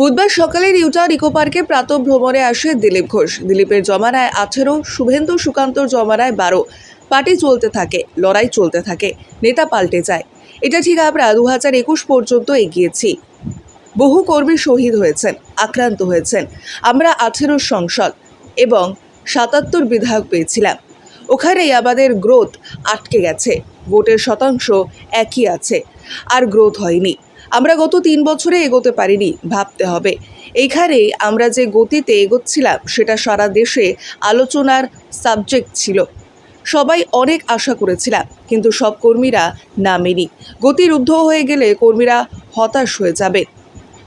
বুধবার সকালে নিউটাউন ইকো পার্কে প্রাতঃ ভ্রমণে আসে দিলীপ ঘোষ। দিলীপের জমানায় আঠেরো, শুভেন্দু সুকান্তর জমানায় বারো। পার্টি চলতে থাকে, লড়াই চলতে থাকে, নেতা পাল্টে যায়। এটা ঠিক আমরা দু হাজার একুশ পর্যন্ত এগিয়েছি। বহু কর্মী শহীদ হয়েছেন, আক্রান্ত হয়েছেন। আমরা আঠেরো সংসদ এবং সাতাত্তর বিধায়ক পেয়েছিলাম। ওখানেই আমাদের গ্রোথ আটকে গেছে, ভোটের শতাংশ একই আছে, আর গ্রোথ হয়নি। আমরা গত তিন বছরে এগোতে পারিনি, ভাবতে হবে। এইখানেই আমরা যে গতিতে এগোচ্ছিলাম, সেটা সারা দেশে আলোচনার সাবজেক্ট ছিল। সবাই অনেক আশা করেছিলাম, কিন্তু সব কর্মীরা নামেনি। গতিরুদ্ধ হয়ে গেলে কর্মীরা হতাশ হয়ে যাবে।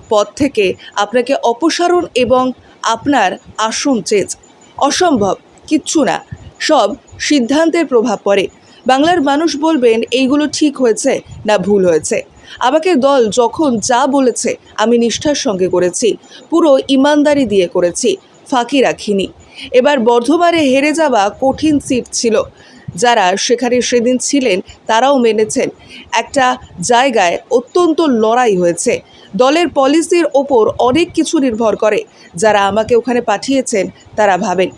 পদ থেকে আপনাকে অপসারণ এবং আপনার আসন চেঞ্জ। অসম্ভব, কিচ্ছু না। সব সিদ্ধান্তের প্রভাব পড়ে। বাংলার মানুষ বলবেন, এইগুলো ঠিক হয়েছে না ভুল হয়েছে? আমাকে দল যখন যা বলেছে আমি নিষ্ঠার সঙ্গে করেছি, পুরো ইমানদারি দিয়ে করেছি, ফাঁকি রাখিনি। এবার বর্ধমানে হেরে যাওয়া কঠিন সিট ছিল। যারা সেখানে সেদিন ছিলেন তারাও মেনেছেন। একটা জায়গায় অত্যন্ত লড়াই হয়েছে। দলের পলিসির ওপর অনেক কিছু নির্ভর করে। যারা আমাকে ওখানে পাঠিয়েছেন তারা ভাবেন,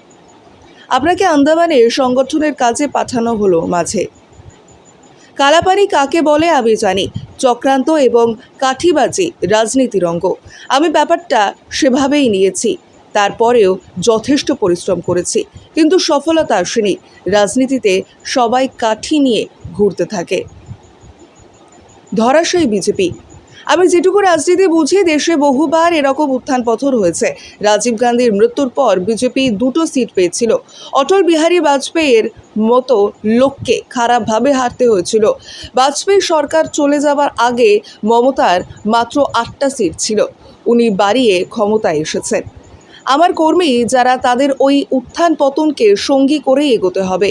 আপনাকে আন্দামানে সংগঠনের কাজে পাঠানো হলো মাঝে। কালাপানি কাকে বলে আমি জানি চক্রান্ত এবং কাঠিবাজি রাজনীতির অঙ্গ। আমি ব্যাপারটা সেভাবেই নিয়েছি। তারপরেও যথেষ্ট পরিশ্রম করেছি, কিন্তু সফলতা আসেনি। রাজনীতিতে সবাই কাঠি নিয়ে ঘুরতে থাকে। ধরাশয়ী বিজেপি আমি যেটুকু রাজনীতি বুঝি, দেশে বহুবার এরকম উত্থান পথর হয়েছে। রাজীব গান্ধীর মৃত্যুর পর বিজেপি দুটো সিট পেয়েছিল। অটল বিহারী বাজপেয়ীর মতো লোককে খারাপভাবে হারতে হয়েছিল। বাজপেয়ী সরকার চলে যাবার আগে মমতার মাত্র আটটা সিট ছিল। উনি বাড়িয়ে ক্ষমতায় এসেছেন। আমার কর্মী, যারা তাদের ওই উত্থান পতনকে সঙ্গী করেই এগোতে হবে।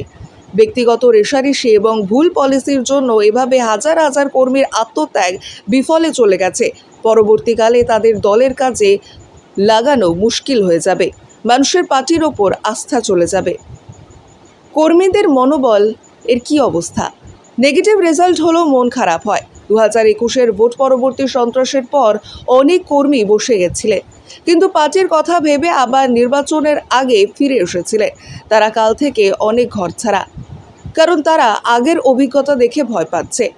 ব্যক্তিগত রেশারেশি এবং ভুল পলিসির জন্য এভাবে হাজার হাজার কর্মীর আত্মত্যাগ বিফলে চলে গেছে। পরবর্তীকালে তাদের দলের কাজে লাগানো মুশকিল হয়ে যাবে। মানুষের পার্টির ওপর আস্থা চলে যাবে। কর্মীদের মনোবল এর কি অবস্থা? নেগেটিভ রেজাল্ট হলো মন খারাপ হয়। দু হাজার একুশের ভোট পরবর্তী সন্ত্রাসের পর অনেক কর্মী বসে গেছিলেন। কিন্তু পার্টির কথা ভেবে আবার নির্বাচনের আগে ফিরে এসেছিলেন। তারা কাল থেকে অনেক ঘর ছাড়া। কারণ তারা আগের অভিজ্ঞতা দেখে ভয় পাচ্ছে।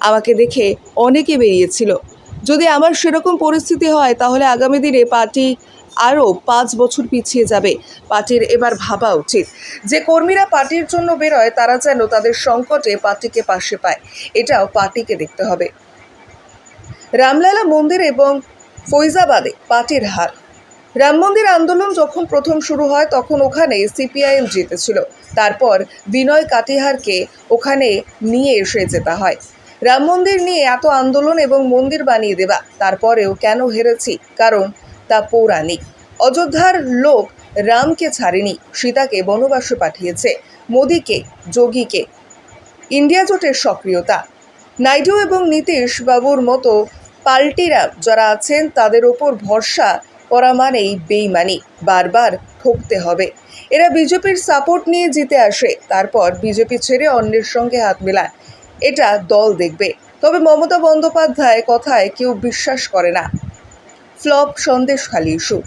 আমাকে দেখে অনেকে বেরিয়েছিল। যদি আমার সেরকম পরিস্থিতি হয়, তাহলে আগামী দিনে পার্টি আরও পাঁচ বছর পিছিয়ে যাবে। পার্টির এবার ভাবা উচিত। যে কর্মীরা পার্টির জন্য বেরোয়, তারা যেন তাদের সংকটে পার্টিকে পাশে পায়। এটাও পার্টিকে দেখতে হবে। রামলালা মন্দির এবং ফৈজাবাদে পার্টির হার। রাম মন্দির আন্দোলন যখন প্রথম শুরু হয়, তখন ওখানে সিপিআইএম জিতেছিল। তারপর বিনয় কাটিহারকে ওখানে নিয়ে এসে যেতে হয়। রাম মন্দির নিয়ে এত আন্দোলন এবং মন্দির বানিয়ে দেওয়া, তারপরেও কেন হেরেছি? কারণ তা পৌরাণিক। অযোধ্যার লোক রামকে ছাড়েনি, সীতাকে বনবাসে পাঠিয়েছে, মোদীকে, যোগীকে। ইন্ডিয়া জোটের সক্রিয়তা। নাইডু এবং নীতিশ বাবুর মতো পাল্টিরা যারা আছেন, তাদের ওপর ভরসা করা মানেই বেইমানি, বারবার ঠকতে হবে। এরা বিজেপির সাপোর্ট নিয়ে জিতে আসে, তারপর বিজেপি ছেড়ে অন্যের সঙ্গে হাত মেলায়। এটা দল দেখবে। তবে মমতা বন্দ্যোপাধ্যায় কথায় কেউ বিশ্বাস করে না। Flop Sandeshkhali issue.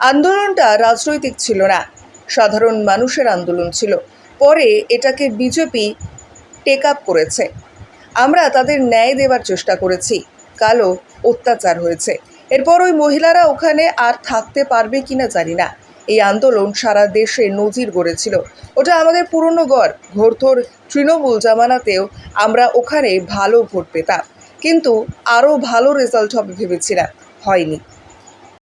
আন্দোলনটা রাজনৈতিক ছিল না। সাধারণ মানুষের আন্দোলন ছিল। পরে এটাকে বিজেপি টেক আপ করেছে। আমরা তাদের ন্যায় দেওয়ার চেষ্টা করেছি। কালো অত্যাচার হয়েছে। এরপর ওই মহিলারা ওখানে আর থাকতে পারবে কিনা জানি না। এই আন্দোলন সারা দেশে নজির গড়েছিল। ওটা আমাদের পুরনো গড় ঘোরথোর তৃণমূল জামানাতেও আমরা ওখানে ভালো ভোট পেতাম। কিন্তু আরও ভালো রেজাল্ট হবে ভেবেছিলাম। হয়নি।